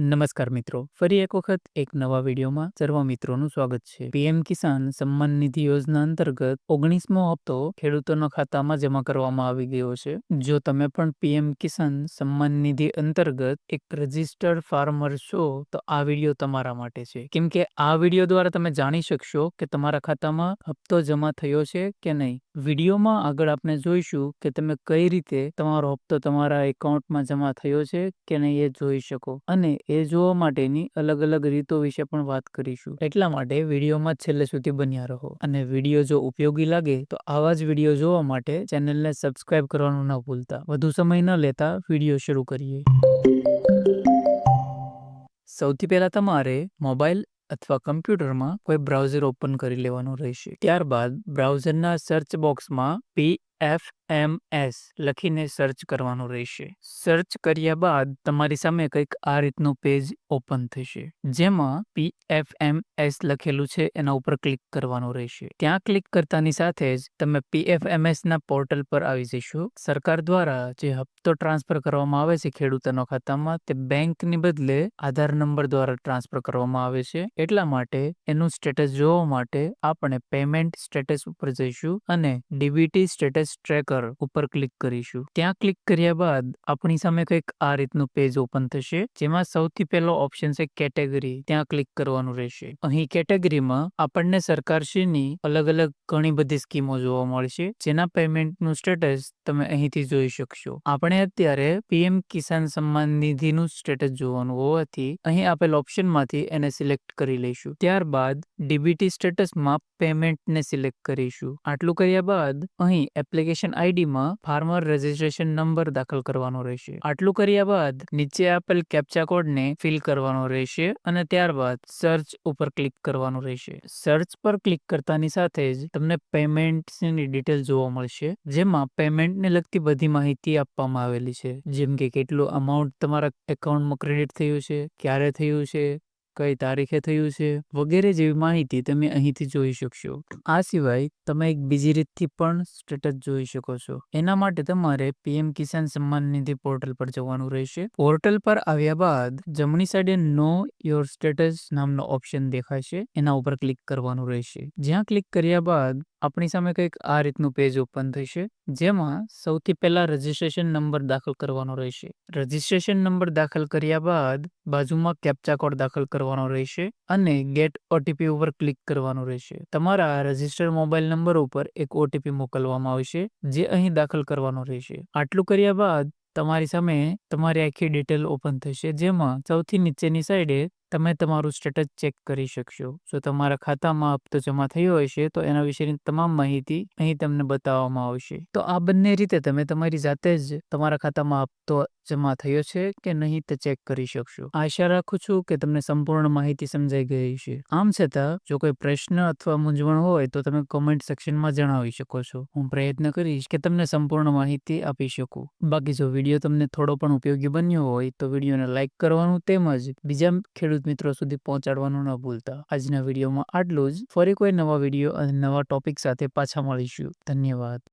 નમસ્કાર મિત્રો, ફરી એક વખત એક નવા વિડીયોમાં સર્વ મિત્રોનું સ્વાગત છે. પીએમ કિસાન સન્માન નિધિ યોજના અંતર્ગત ઓગણીસમો હપ્તો ખેડૂતોના ખાતામાં જમા કરવામાં આવી ગયો છે. જો તમે પણ પીએમ કિસાન સન્માન નિધિ અંતર્ગત એક રજિસ્ટર્ડ ફાર્મર છો, તો આ વીડિયો તમારા માટે છે. કેમ કે આ વીડિયો દ્વારા તમે જાણી શકશો કે તમારા ખાતામાં હપ્તો જમા થયો છે કે નહીં. વિડીયોમાં આગળ આપણે જોઈશું કે તમે કઈ રીતે તમારો હપ્તો તમારા એકાઉન્ટમાં જમા થયો છે કે નહીં એ જોઈ શકો. અને એ જોવા માટેની અલગ અલગ રીતો વિશે પણ વાત કરીશું. એટલા માટે વિડીયોમાં છેલ્લે સુધી બન્યા રહો અને વીડિયો જો ઉપયોગી લાગે તો આવા જ વીડિયો જોવા માટે ચેનલને સબસ્ક્રાઇબ કરવાનું ન ભૂલતા. વધુ સમય ન લેતા વીડિયો શરૂ કરીએ. સૌથી પહેલા તમારે મોબાઈલ અથવા કમ્પ્યુટરમાં કોઈ બ્રાઉઝર ઓપન કરી લેવાનું રહેશે. ત્યારબાદ બ્રાઉઝરના સર્ચ બોક્સમાં પી એફ એમ એસ લખીને સર્ચ કરવાનું રહેશે. સર્ચ કર્યા બાદ તમારી સામે કંઈક આ રીતનું પેજ ઓપન થશે, જેમાં પી એફ એમ એસ લખેલું છે, એના ઉપર ક્લિક કરવાનું રહેશે. ત્યાં ક્લિક કરતાની સાથે જ તમે પી એફ એમ એસ ના પોર્ટલ પર આવી જશો. સરકાર દ્વારા જે હપ્તો ટ્રાન્સફર કરવામાં આવે છે ખેડૂતોના ખાતામાં, તે બેંકની બદલે આધાર નંબર દ્વારા ટ્રાન્સફર કરવામાં આવે છે. એટલા માટે એનું સ્ટેટસ જોવા માટે આપણે પેમેન્ટ સ્ટેટસ ઉપર જઈશું અને ડીબીટી સ્ટેટસ ટ્રેકર ઉપર ક્લિક કરીશું. ત્યાં ક્લિક કર્યા બાદ આપણી સામે કંઈક આ રીતનું પેજ ઓપન થશે, જેમાં સૌથી પહેલો ઓપ્શન છે કેટેગરી. ત્યાં ક્લિક કરવાનું રહેશે. અહીં કેટેગરીમાં આપણને સરકારશ્રીની અલગ અલગ ઘણી બધી સ્કીમો જોવા મળશે, જેના પેમેન્ટનું સ્ટેટસ તમે અહીંથી જોઈ શકશો. આપણે અત્યારે પીએમ કિસાન સન્માન નિધિનું સ્ટેટસ જોવાનું હોવાથી અહીં આપેલ ઓપ્શનમાંથી એને સિલેક્ટ કરી લઈશું. ત્યારબાદ ડીબીટી સ્ટેટસમાં પેમેન્ટને સિલેક્ટ કરીશું. આટલું કર્યા બાદ અહીં એપ્લિકેશન આઈડીમાં ફાર્મર રજિસ્ટ્રેશન નંબર દાખલ કરવાનો રહેશે. આટલું કર્યા બાદ નીચે આપેલ કેપ્ચા કોડને ફિલ કરવાનો રહેશે અને ત્યારબાદ સર્ચ ઉપર ક્લિક કરવાનું રહેશે. સર્ચ પર ક્લિક કરતાની સાથે જ તમને પેમેન્ટની ડિટેલ જોવા મળશે, જેમાં પેમેન્ટને લગતી બધી માહિતી આપવામાં આવેલી છે. જેમ કે કેટલું અમાઉન્ટ તમારા એકાઉન્ટમાં ક્રેડિટ થયું છે, ક્યારે થયું છે કઈ તારીખે થયું છે, વગેરે જેવી માહિતી તમે અહીંથી જોઈ શકશો. આ સિવાય તમે એક બીજી રીતથી પણ સ્ટેટસ જોઈ શકો છો. એના માટે તમારે પીએમ કિસાન સન્માન નિધિ પોર્ટલ પર જવાનું રહેશે. પોર્ટલ પર આવ્યા બાદ જમણી સાઈડે નો યોર સ્ટેટસ નામનો ઓપ્શન દેખાશે. એના ઉપર ક્લિક કરવાનું રહેશે. જ્યાં ક્લિક કર્યા બાદ આપણી સામે કંઈક આ રીતનું પેજ ઓપન થશે, જેમાં સૌથી પહેલા રજીસ્ટ્રેશન નંબર દાખલ કરવાનો રહેશે. રજીસ્ટ્રેશન નંબર દાખલ કર્યા બાદ બાજુમાં કેપ્ચા કોડ દાખલ કરવાનો રહેશે અને ગેટ ઓટીપી ઉપર ક્લિક કરવાનું રહેશે. તમારા રજીસ્ટર્ડ મોબાઈલ નંબર ઉપર એક ઓટીપી મોકલવામાં આવશે, જે અહીં દાખલ કરવાનો રહેશે. આટલું કર્યા બાદ તમારી સામે તમારી આખી ડિટેલ ઓપન થશે, જેમાં સૌથી નીચેની સાઈડે તમે તમારું સ્ટેટસ ચેક કરી શકશો. જો તમારા ખાતામાં હપ્તો જમા થયો હશે, તો એના વિશેની તમામ માહિતી અહીં તમને બતાવવામાં આવશે. તો આ બંને રીતે તમે તમારી જાતે જ તમારા ખાતામાં હપ્તો જમા થયો છે કે નહીં તે ચેક કરી શકશો. આશા રાખું છું કે તમને સંપૂર્ણ માહિતી સમજાઈ ગઈ છે આમ છતાં, જો કોઈ પ્રશ્ન અથવા મૂંઝવણ હોય તો તમે કોમેન્ટ સેક્શનમાં જણાવી શકો છો. હું પ્રયત્ન કરીશ કે તમને સંપૂર્ણ માહિતી આપી શકું. બાકી જો વીડિયો તમને થોડો પણ ઉપયોગી બન્યો હોય તો વિડીયોને લાઇક કરવાનું તેમજ બીજા ખેડૂત મિત્રો સુધી પહોંચાડવાનું ન ભૂલતા. આજના વિડીયોમાં આટલું જ. ફરી કોઈ નવા વીડિયો અને નવા ટોપિક સાથે પાછા મળીશું. ધન્યવાદ.